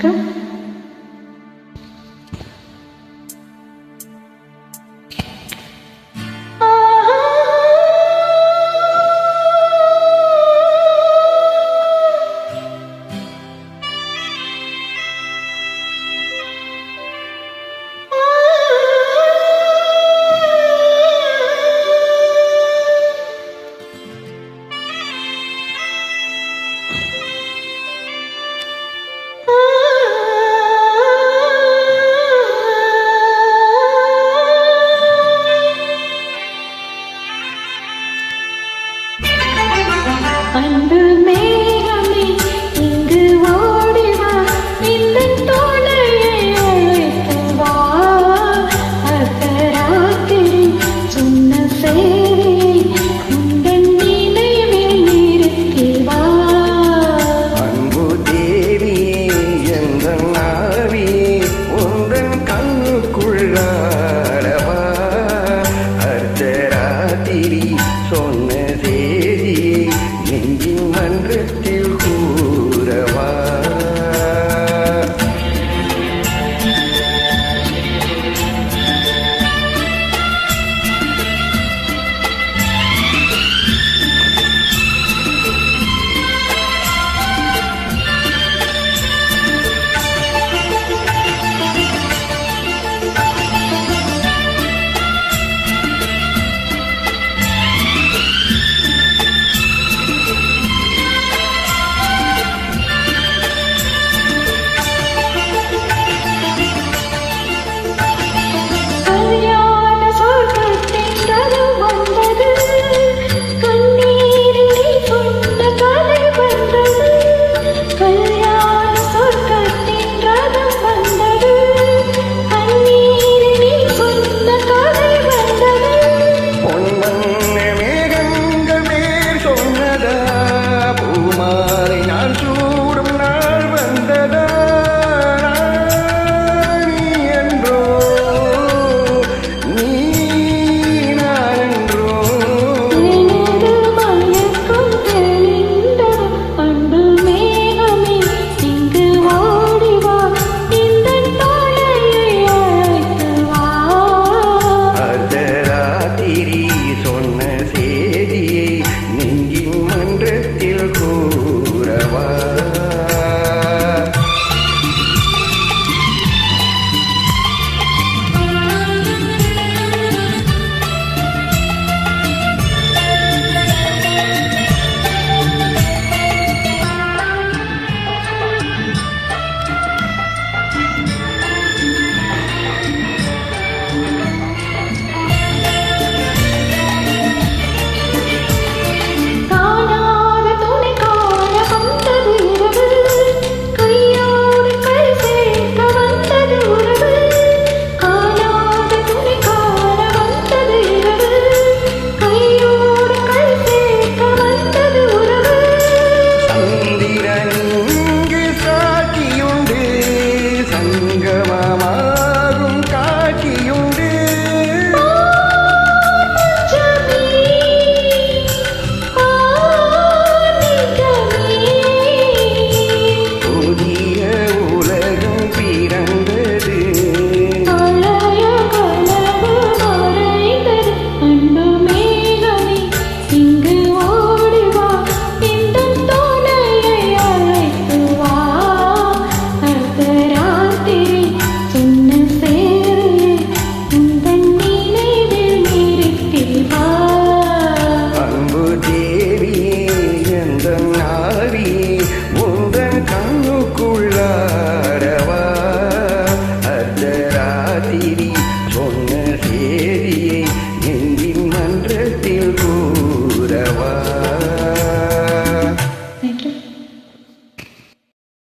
Книжка அன்பு மேகமே இங்கு ஓடிவா இந்த தோழையை அழைத்துவா அர்த்தராத்திரி சொன்ன சேவையை உங்கள் நினைவில் நிறுத்திவா அன்பு தேவியே எந்த நாவியே உங்கள் கண்ணுக்குள்ளாடவா அர்த்தராத்திரி